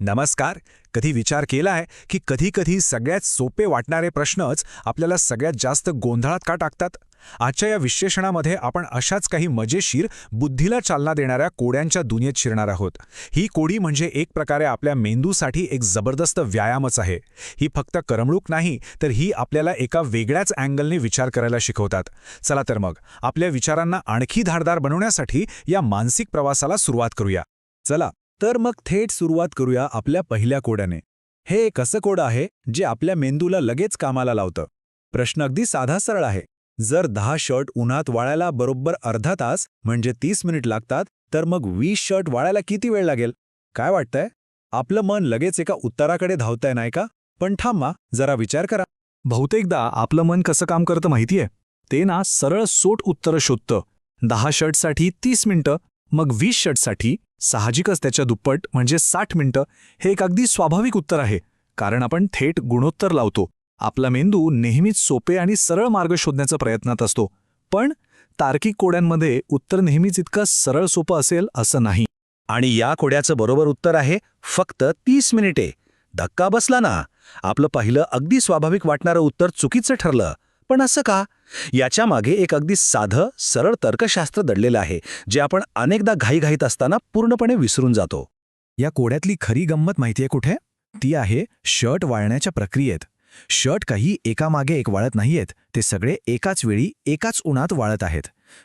नमस्कार. कधी विचार केलाय की कधी कधी सगळ्यात सोपे वाटणारे प्रश्नच आपल्याला सगळ्यात जास्त गोंधळात का टाकतात? आजच्या या विश्लेषणामध्ये आपण अशाच काही मजेशीर बुद्धीला चालना देणाऱ्या कोड्यांच्या दुनियेत शिरणार आहोत. ही कोडी म्हणजे एक प्रकारे आपल्या मेंदूसाठी एक जबरदस्त व्यायामच आहे. ही फक्त करमणूक नाही तर ही आपल्याला एका वेगळ्याच अँगलने विचार करायला शिकवतात. चला तर मग आपल्या विचारांना आणखी धारदार बनवण्यासाठी या मानसिक प्रवासाला सुरुवात करूया. चला. तर मग थेट सुरुवात करूया आपल्या पहिल्या कोड्याने. हे एक असं कोड आहे जे आपल्या मेंदूला लगेच कामाला लावतं. प्रश्न अगदी साधा सरळ आहे. जर दहा शर्ट उन्हात वाळायला बरोबर अर्धा तास म्हणजे तीस मिनिट लागतात तर मग वीस शर्ट वाळायला किती वेळ लागेल? काय वाटतंय? आपलं मन लगेच एका उत्तराकडे धावतंय नाही का? पण थांबा जरा विचार करा. बहुतेकदा आपलं मन कसं काम करतं माहितीये? ते ना सरळ सोट उत्तरं शोधतं. दहा शर्टसाठी तीस मिनिटं मग वीस शर्टसाठी साहजिकच त्याच्या दुप्पट म्हणजे साठ मिनिटं हे एक अगदी स्वाभाविक उत्तर आहे कारण आपण थेट गुणोत्तर लावतो. आपला मेंदू नेहमीच सोपे आणि सरळ मार्ग शोधण्याचा प्रयत्नात असतो. पण तार्किक कोड्यांमध्ये उत्तर नेहमीच इतकं सरळ सोपं असेल असं नाही. आणि या कोड्याचं बरोबर उत्तर आहे फक्त तीस मिनिटे. धक्का बसला ना. आपलं पहिलं अगदी स्वाभाविक वाटणारं उत्तर चुकीचं ठरलं. पण असं का? याच्या मागे एक अगदी साधं सरळ तर्कशास्त्र दडलेलं आहे जे आपण अनेकदा घाईघाईत असताना पूर्णपणे विसरून जातो. या कोड्यातली खरी गंमत माहितीये कुठे? ती आहे शर्ट वाळण्याच्या प्रक्रियेत. शर्ट काही एकामागे एक वाळत नाहीयेत ते सगळे एकाच वेळी एकाच उन्हात वाळत आहेत.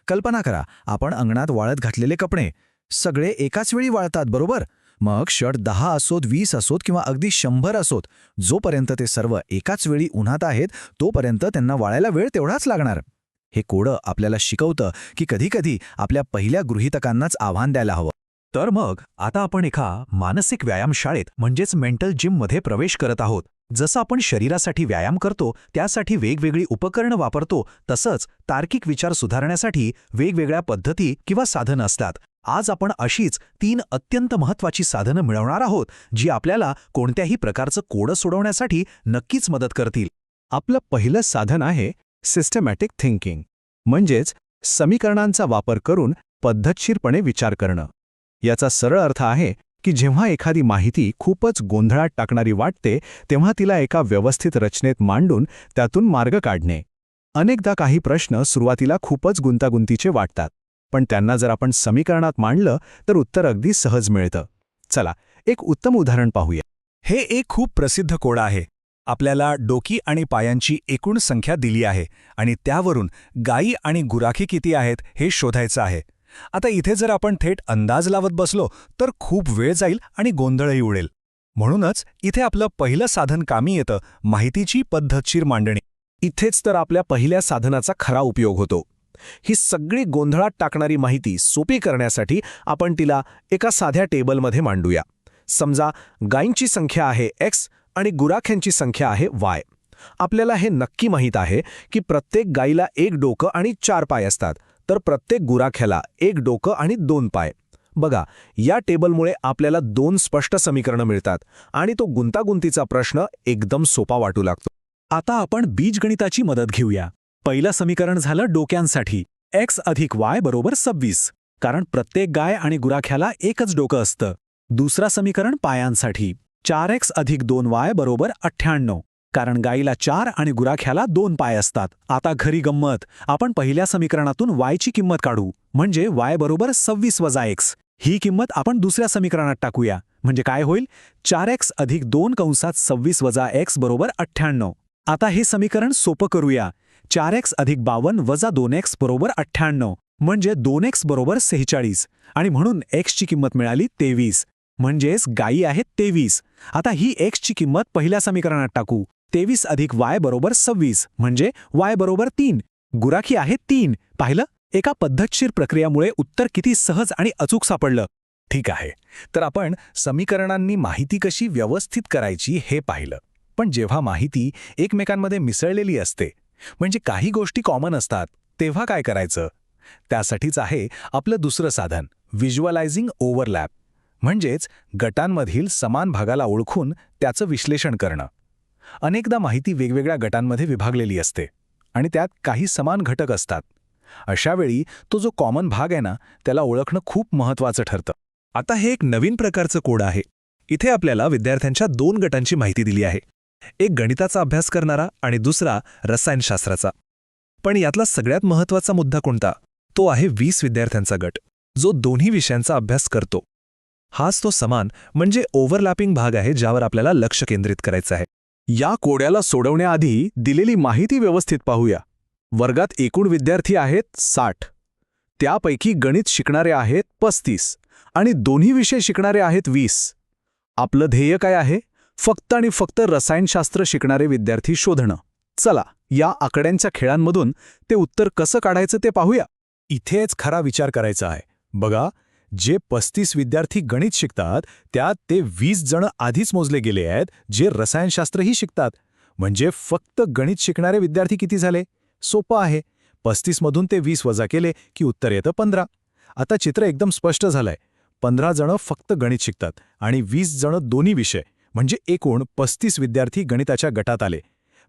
कल्पना करा आपण अंगणात वाळत घातलेले कपडे सगळे एकाच वेळी वाळतात बरोबर? मग शर्ट दहा असोत वीस असोत किंवा अगदी शंभर असोत जोपर्यंत ते सर्व एकाच वेळी उन्हात आहेत तोपर्यंत त्यांना वाळायला वेळ तेवढाच लागणार. हे कोडं आपल्याला शिकवतं की कधीकधी आपल्या पहिल्या गृहितकांनाच आव्हान द्यायला हवं. तर मग आता आपण एका मानसिक व्यायामशाळेत म्हणजेच मेंटल जिममध्ये प्रवेश करत आहोत. जसं आपण शरीरासाठी व्यायाम करतो त्यासाठी वेगवेगळी उपकरणं वापरतो तसंच तार्किक विचार सुधारण्यासाठी वेगवेगळ्या पद्धती किंवा साधनं असतात. आज आपण अशीच तीन अत्यंत महत्वाची साधनं मिळवणार आहोत जी आपल्याला कोणत्याही प्रकारचं कोडं सोडवण्यासाठी नक्कीच मदत करतील. आपलं पहिलं साधन आहे सिस्टमॅटिक थिंकिंग म्हणजेच समीकरणांचा वापर करून पद्धतशीरपणे विचार करणं. याचा सरळ अर्थ आहे की जेव्हा एखादी माहिती खूपच गोंधळात टाकणारी वाटते तेव्हा तिला एका व्यवस्थित रचनेत मांडून त्यातून मार्ग काढणे. अनेकदा काही प्रश्न सुरुवातीला खूपच गुंतागुंतीचे वाटतात. पण त्यांना जर आपण समीकरणात मांडलं तर उत्तर अगदी सहज मिळतं. चला एक उत्तम उदाहरण पाहूया. हे एक खूप प्रसिद्ध कोड आहे. आपल्याला डोकी आणि पायांची एकूण संख्या दिली आहे आणि त्यावरून गायी आणि गुराखी किती आहेत हे शोधायचं आहे. आता इथे जर आपण थेट अंदाज लावत बसलो तर खूप वेळ जाईल आणि गोंधळही उडेल. म्हणूनच इथे आपलं पहिलं साधन कामी येतं माहितीची पद्धतशीर मांडणी. इथेच तर आपल्या पहिल्या साधनाचा खरा उपयोग होतो. ही सगळी गोंधळात टाकणारी माहिती सोपी करण्यासाठी आपण तिला एका साध्या टेबलमध्ये मांडूया. समजा गायींची संख्या आहे एक्स आणि गुराख्यांची संख्या आहे वाय आपल्याला हे नक्की माहीत आहे की प्रत्येक गायीला एक डोकं आणि चार पाय असतात तर प्रत्येक गुराख्याला एक डोकं आणि दोन पाय. बघा या टेबलमुळे आपल्याला दोन स्पष्ट समीकरणं मिळतात आणि तो गुंतागुंतीचा प्रश्न एकदम सोपा वाटू लागतो. आता आपण बीजगणिताची मदत घेऊया. पहिलं समीकरण झालं डोक्यांसाठी. एक्स अधिक वाय बरोबर सव्वीस. कारण प्रत्येक गाय आणि गुराख्याला एकच डोकं असतं. दुसरा समीकरण पायांसाठी. चार एक्स अधिक दोन वाय बरोबर अठ्ठ्याण्णव. कारण गाईला चार आणि गुराख्याला दोन पाय असतात. आता घरी गंमत. आपण पहिल्या समीकरणातून वायची किंमत काढू. म्हणजे वाय बरोबर सव्वीस वजा एक्स ही किंमत आपण दुसऱ्या समीकरणात टाकूया. म्हणजे काय होईल? चार एक्स अधिक दोन कंसात सव्वीस वजा एक्स बरोबर अठ्ठ्याण्णव. आता हे समीकरण सोपं करूया. चार एक्स अधिक बावन्न वजा दोन एक्स बरोबर अठ्ठ्याण्णव म्हणजे दोन एक्स बरोबर सेहेचाळीस. आणि म्हणून एक्सची किंमत मिळाली तेवीस. म्हणजेच गायी आहेत तेवीस. आता ही एक्सची किंमत पहिल्या समीकरणात टाकू. तेवीस अधिक वाय बरोबर सव्वीस म्हणजे वाय बरोबर तीन. गुराखी आहे तीन. पाहिलं? एका पद्धतशीर प्रक्रियामुळे उत्तर किती सहज आणि अचूक सापडलं? ठीक आहे. तर आपण समीकरणांनी माहिती कशी व्यवस्थित करायची हे पाहिलं. पण जेव्हा माहिती एकमेकांमध्ये मिसळलेली असते म्हणजे काही गोष्टी कॉमन असतात तेव्हा काय करायचं? त्यासाठीच आहे आपलं दुसरं साधन व्हिज्युअलायझिंग ओव्हरलॅप म्हणजेच गटांमधील समान भागाला ओळखून त्याचं विश्लेषण करणं. अनेकदा माहिती वेगवेगळ्या गटांमध्ये विभागलेली असते आणि त्यात काही समान घटक असतात. अशावेळी तो जो कॉमन भाग आहे ना त्याला ओळखणं खूप महत्वाचं ठरतं. आता हे एक नवीन प्रकारचं कोड आहे. इथे आपल्याला विद्यार्थ्यांच्या दोन गटांची माहिती दिली आहे. एक गणिताचा अभ्यास करणारा आणि दुसरा रसायनशास्त्राचा. पण यातला सगळ्यात महत्त्वाचा मुद्दा कोणता? तो आहे वीस विद्यार्थ्यांचा गट. जो दोन्ही विषयांचा अभ्यास करतो. हाच तो समान म्हणजे ओव्हरलॅपिंग भाग आहे ज्यावर आपल्याला लक्ष केंद्रित करायचं आहे. या कोड्याला सोडवण्याआधी दिलेली माहिती व्यवस्थित पाहूया. वर्गात एकूण विद्यार्थी आहेत साठ. त्यापैकी गणित शिकणारे आहेत पस्तीस. आणि दोन्ही विषय शिकणारे आहेत वीस. आपलं ध्येय काय आहे? फक्त आणि फक्त रसायनशास्त्र शिकणारे विद्यार्थी शोधणं. चला या आकड्यांच्या खेळांमधून ते उत्तर कसं काढायचं ते पाहूया. इथेच खरा विचार करायचा आहे. बघा जे पस्तीस विद्यार्थी गणित शिकतात त्यात ते वीस जण आधीच मोजले गेले आहेत जे रसायनशास्त्रही शिकतात. म्हणजे फक्त गणित शिकणारे विद्यार्थी किती झाले? सोपं आहे. पस्तीसमधून ते वीस वजा केले की उत्तर येतं पंधरा. आता चित्र एकदम स्पष्ट झालंय. पंधरा जणं फक्त गणित शिकतात आणि वीस जणं दोन्ही विषय. म्हणजे एकूण पस्तीस विद्यार्थी गणिताच्या गटात आले.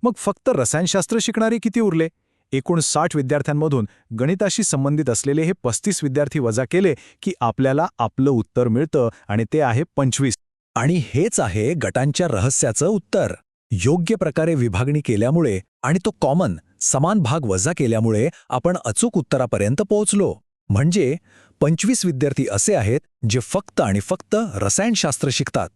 मग फक्त रसायनशास्त्र शिकणारे किती उरले? एकूण साठ विद्यार्थ्यांमधून गणिताशी संबंधित असलेले हे पस्तीस विद्यार्थी वजा केले की आपल्याला आपलं उत्तर मिळतं आणि ते आहे पंचवीस. आणि हेच आहे गटांच्या रहस्याचं उत्तर. योग्य प्रकारे विभागणी केल्यामुळे आणि तो कॉमन समान भाग वजा केल्यामुळे आपण अचूक उत्तरापर्यंत पोहोचलो. म्हणजे पंचवीस विद्यार्थी असे आहेत जे फक्त आणि फक्त रसायनशास्त्र शिकतात.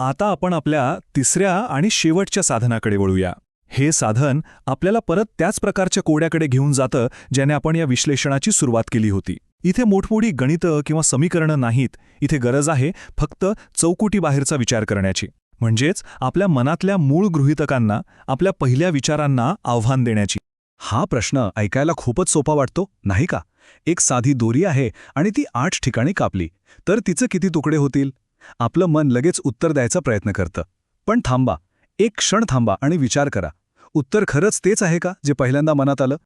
आता आपण आपल्या तिसऱ्या आणि शेवटच्या साधनाकडे वळूया. हे साधन आपल्याला परत त्याच प्रकारच्या कोड्याकडे घेऊन जातं ज्याने आपण या विश्लेषणाची सुरुवात केली होती. इथे मोठमोठी गणितं किंवा समीकरणं नाहीत. इथे गरज आहे फक्त चौकुटीबाहेरचा विचार करण्याची. म्हणजेच आपल्या मनातल्या मूळ गृहितकांना आपल्या पहिल्या विचारांना आव्हान देण्याची. हा प्रश्न ऐकायला खूपच सोपा वाटतो नाही का? एक साधी दोरी आहे आणि ती आठ ठिकाणी कापली. तर तिचं किती तुकडे होतील? आपलं मन लगेच उत्तर द्यायचा प्रयत्न करतं. पण थांबा एक क्षण थांबा आणि विचार करा. उत्तर खरंच तेच आहे का जे पहिल्यांदा मनात आलं?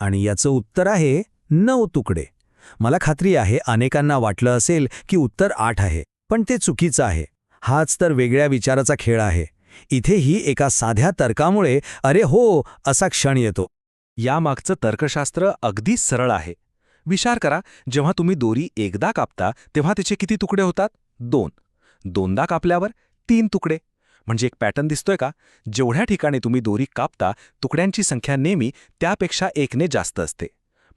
आणि याचं उत्तर आहे नऊ तुकडे. मला खात्री आहे अनेकांना वाटलं असेल की उत्तर आठ आहे पण ते चुकीचं आहे. हाच तर वेगळ्या विचाराचा खेळ आहे. इथेही एका साध्या तर्कामुळे अरे हो असा क्षण येतो. यामागचं तर्कशास्त्र अगदी सरळ आहे. विचार करा जेव्हा तुम्ही दोरी एकदा कापता तेव्हा त्याचे किती तुकडे होतात? दोन. दोनदा कापल्यावर तीन तुकडे. म्हणजे एक पॅटर्न दिसतोय का? जेवढ्या ठिकाणी तुम्ही दोरी कापता तुकड्यांची संख्या नेहमी त्यापेक्षा एकने जास्त असते.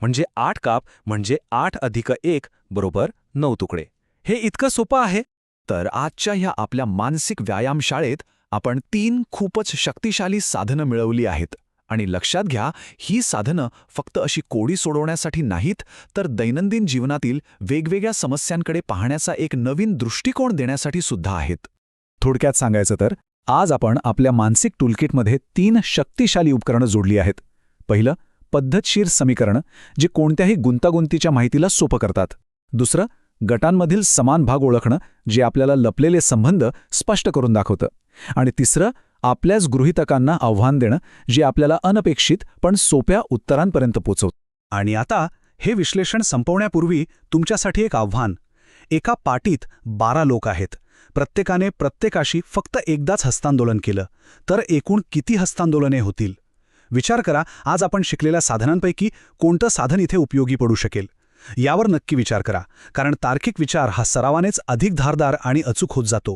म्हणजे आठ काप म्हणजे आठ अधिक एक बरोबर नऊ तुकडे. हे इतकं सोपं आहे? तर आजच्या ह्या आपल्या मानसिक व्यायामशाळेत आपण तीन खूपच शक्तिशाली साधनं मिळवली आहेत. आणि लक्षात घ्या ही साधनं फक्त अशी कोडी सोडवण्यासाठी नाहीत तर दैनंदिन जीवनातील वेगवेगळ्या समस्यांकडे पाहण्याचा एक नवीन दृष्टिकोन देण्यासाठी सुद्धा आहेत. थोडक्यात सांगायचं तर आज आपण आपल्या मानसिक टूलकिटमध्ये तीन शक्तिशाली उपकरणं जोडली आहेत. पहिलं पद्धतशीर समीकरणं जे कोणत्याही गुंतागुंतीच्या माहितीला सोपं करतात. दुसरं गटांमधील समान भाग ओळखणं जे आपल्याला लपलेले संबंध स्पष्ट करून दाखवतं. आणि तिसरं आपल्याच गृहितकांना आव्हान देणं जे आपल्याला अनपेक्षित पण सोप्या उत्तरांपर्यंत पोचवत. आणि आता हे विश्लेषण संपवण्यापूर्वी तुमच्यासाठी एक आव्हान. एका पाटीत बारा लोक आहेत. प्रत्येकाने प्रत्येकाशी फक्त एकदाच हस्तांदोलन केलं. तर एकूण किती हस्तांदोलने होतील? विचार करा आज आपण शिकलेल्या साधनांपैकी कोणतं साधन इथे उपयोगी पडू शकेल? यावर नक्की विचार करा कारण तार्किक विचार हा सरावानेच अधिक धारदार आणि अचूक होत जातो.